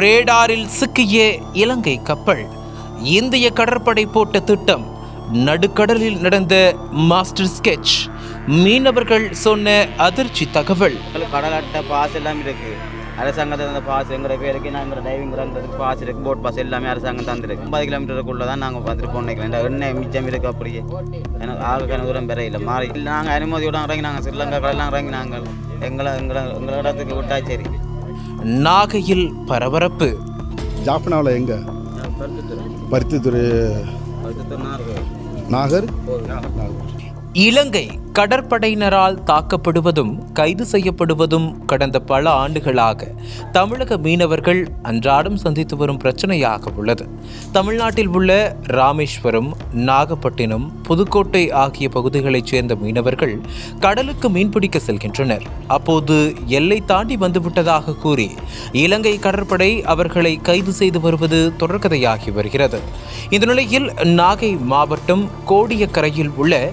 ரேடாரில் சிக்கிய இலங்கை கப்பல் இந்திய கடற்படை போட்ட திட்டம் நடுக்கடலில் நடந்த மாஸ்டர் ஸ்கெட்ச் மீனவர்கள் சொன்ன அதிர்ச்சி தகவல். எங்களுக்கு கடல் அட்டை பாஸ் எல்லாம் இருக்கு. அரசாங்கத்தில் அந்த பாஸ் எங்கிற பேருக்கு நாங்கள் டைவிங் ரங்கிறதுக்கு பாஸ் இருக்கு. போட் பாஸ் எல்லாமே அரசாங்கம் தந்துருக்கு. ஐம்பது கிலோமீட்டருக்குள்ள தான் நாங்கள் பார்த்துட்டு போனேன் இந்த எண்ணெய் மிச்சம் இருக்கு அப்படியே. எனக்கு ஆக கணக்கு தூரம் பெற இல்லை. மாறி இல்லை நாங்கள் அனுமதியோட இறங்கி நாங்கள் ஸ்ரீலங்கா கடலாம் இறங்கி நாங்கள் எங்களை எங்களை எங்களை இடத்துக்கு விட்டா சரி நாகையில் பரபரப்பு. ஜாஃப்னாவில் எங்கே? பருத்தித்துறை. நாகர். நாகர். இலங்கை கடற்படையினரால் தாக்கப்படுவதும் கைது செய்யப்படுவதும் கடந்த பல ஆண்டுகளாக தமிழக மீனவர்கள் அன்றாடம் சந்தித்து வரும் பிரச்சனையாக உள்ளது. தமிழ்நாட்டில் உள்ள ராமேஸ்வரம் நாகப்பட்டினம் புதுக்கோட்டை ஆகிய பகுதிகளைச் சேர்ந்த மீனவர்கள் கடலுக்கு மீன்பிடிக்க செல்கின்றனர். அப்போது எல்லை தாண்டி வந்துவிட்டதாக கூறி இலங்கை கடற்படை அவர்களை கைது செய்து வருவது தொடர்கதையாகி வருகிறது. இந்த நிலையில் நாகை மாவட்டம் கோடியக்கரையில் உள்ள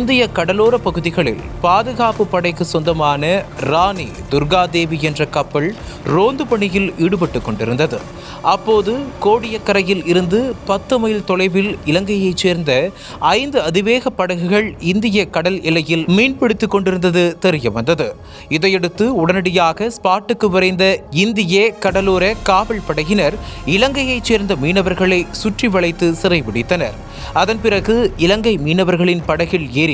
இந்திய கடலோர பகுதிகளில் பாதுகாப்பு படைக்கு சொந்தமான ராணி துர்காதேவி என்ற கப்பல் ரோந்து பணியில் ஈடுபட்டு கொண்டிருந்தது. அப்போது கோடியக்கரையில் இருந்து பத்து மைல் தொலைவில் இலங்கையைச் சேர்ந்த ஐந்து அதிவேக படகுகள் இந்திய கடல் எல்லையில் மீன்பிடித்துக் கொண்டிருந்தது தெரிய வந்தது இதையடுத்து உடனடியாக ஸ்பாட்டுக்கு விரைந்த இந்திய கடலோர காவல் படையினர் இலங்கையைச் சேர்ந்த மீனவர்களை சுற்றி வளைத்து சிறைபிடித்தனர். அதன் பிறகு இலங்கை மீனவர்களின் படகில் ஏறி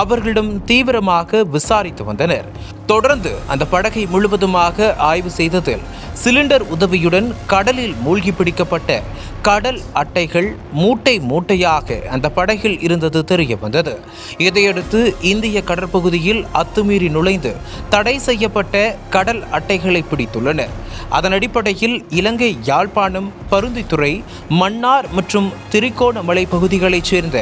அவர்களிடம் தீவிரமாக விசாரித்து வந்தனர். தொடர்ந்து அந்த படகை முழுவதுமாக ஆய்வு செய்ததில் சிலிண்டர் உதவியுடன் கடலில் மூழ்கி பிடிக்கப்பட்ட கடல் அட்டைகள் மூட்டை மூட்டையாக அந்த படகில் இருந்தது தெரிய வந்தது. இதையடுத்து இந்திய கடற்பகுதியில் அத்துமீறி நுழைந்து தடை செய்யப்பட்ட கடல் அட்டைகளை பிடித்துள்ளனர். அதன் அடிப்படையில் இலங்கை யாழ்ப்பாணம் பருந்தித்துறை மன்னார் மற்றும் திரிகோணமலை பகுதிகளைச் சேர்ந்த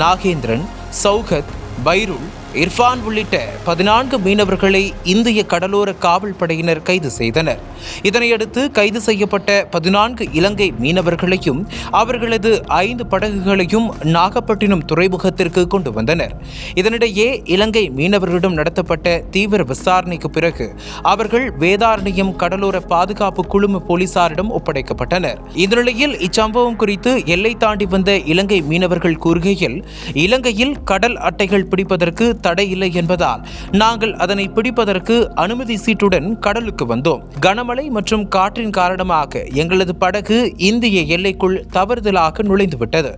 நாகேந்திரன் Saukat, Bairul, இர்ஃபான் உள்ளிட்ட பதினான்கு மீனவர்களை இந்திய கடலோர காவல் படையினர் கைது செய்தனர். இதனையடுத்து கைது செய்யப்பட்ட பதினான்கு இலங்கை மீனவர்களையும் அவர்களது ஐந்து படகுகளையும் நாகப்பட்டினம் துறைமுகத்திற்கு கொண்டு வந்தனர். இதனிடையே இலங்கை மீனவர்களிடம் நடத்தப்பட்ட தீவிர விசாரணைக்கு பிறகு அவர்கள் வேதாரண்யம் கடலோர பாதுகாப்பு குழும போலீசாரிடம் ஒப்படைக்கப்பட்டனர். இந்நிலையில் இச்சம்பவம் குறித்து எல்லை தாண்டி வந்த இலங்கை மீனவர்கள் கூறுகையில் இலங்கையில் கடல் அட்டைகள் பிடிப்பதற்கு தடை இல்லை என்பதால் நாங்கள் அதனை பிடிப்பதற்கு அனுமதி சீட்டுடன் கடலுக்கு வந்தோம். கனமழை மற்றும் காற்றின் காரணமாக எங்களது படகு இந்திய எல்லைக்குள் தவறுதலாக நுழைந்துவிட்டது.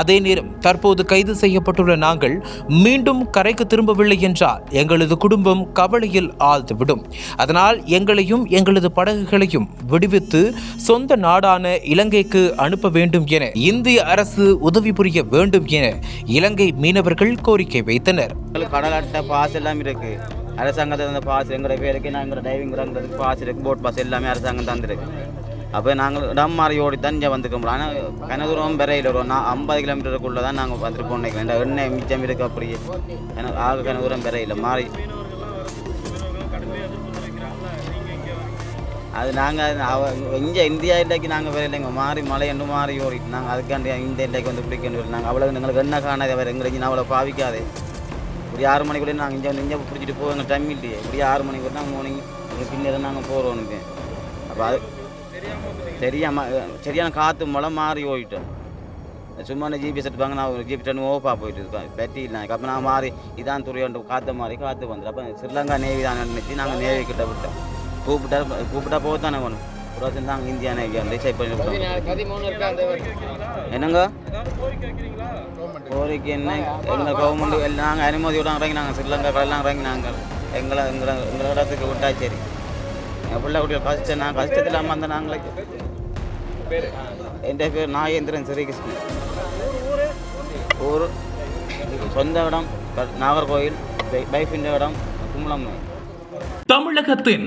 அதே நேரம் தற்போது கைது செய்யப்பட்டுள்ள நாங்கள் மீண்டும் கரைக்கு திரும்பவில்லை என்றால் எங்களது குடும்பம் கவலையில் ஆழ்ந்துவிடும். அதனால் எங்களையும் எங்களது படகுகளையும் விடுவித்து சொந்த நாடான இலங்கைக்கு அனுப்ப வேண்டும் என இந்திய அரசு உதவி புரிய வேண்டும் என இலங்கை மீனவர்கள் கோரிக்கை வைத்தனர். கடல் அட்டை பாஸ் எல்லாம் இருக்கு. அரசாங்கத்தில் அந்த பாஸ் எங்களோட பேருக்கு நாங்கள் டைவிங் ரங்கிறதுக்கு பாஸ் இருக்கு போட் பாஸ் எல்லாமே அரசாங்கம் தந்துருக்கு. அப்போ நாங்கள் இடம் மாறி ஓடி தான் இங்கே வந்துக்க ஆனால் கனதூரம் பெறையில் வரும் நான் ஐம்பது கிலோமீட்டருக்குள்ளே தான் நாங்கள் வந்துருப்போம் நினைக்கிறேன். எண்ணெய் மிச்சம் இருக்கு அப்படியே எனக்கு ஆக கனதூரம் பெறையில் மாறி. அது நாங்கள் அவ இங்கே இந்தியா இல்லைக்கு நாங்கள் வேறு இல்லைங்க மாறி மலை என்று மாறி ஓடிட்டு நாங்கள் அதுக்காண்டி இந்த இல்லைக்கு வந்து பிடிக்கணும் நாங்கள் அவ்வளோ எங்களுக்கு என்ன காணாதே வேறு எங்களுக்கு நான் அவ்வளோ பாவிக்காதே. இப்படி ஆறு மணிக்குள்ளே நாங்கள் இங்கே வந்து இங்கே பிடிச்சிட்டு போவோம் எங்கள் டைம் இல்லையே. இப்படி ஆறு மணிக்குள்ள நாங்கள் மார்னிங் பின்னேரம் நாங்கள் போகிறோம் அப்போ அது தெரியாம சரியான காற்று மழை மாறி போயிட்டோம். சும்மா நான் ஜிபி செட்டுப்பாங்க நான் ஒரு ஜிபி டன்னு ஓப்பா போயிட்டு இருக்கேன் பெட்டி இல்லை. அப்போ நான் மாறி இதான் துறையோண்டு காற்று மாறி காற்று வந்துடும். அப்போ ஸ்ரீலங்கா நேவி தான் நினச்சி நாங்கள் நேவி கிட்ட விட்டோம். கூப்பிட்டா கூப்பிட்டா போக தானே வேணும். வருஷம் தான் இந்தியா நேவி வந்து செக் பண்ணி விட்டோம் என்னங்க? கோரிக்கை என்ன? எங்கள் கவர்மெண்ட் எல்லாம் நாங்கள் அனுமதியோட இறங்கி நாங்கள் ஸ்ரீலங்கா கடலாம் இறங்கி நாங்கள் எங்களை எங்களை எங்களை இடத்துக்கு விட்டா சரி. என் பிள்ளை குட்டிகள் கஷ்டம். நான் கஷ்டத்தில் இல்லாமல் அந்த நாங்களே. என் பேர் நாகேந்திரன் ஸ்ரீகிருஷ்ணன். ஊர் சொந்த இடம் பை- பைஃபின் இடம் கும்பலம் தமிழகத்தின்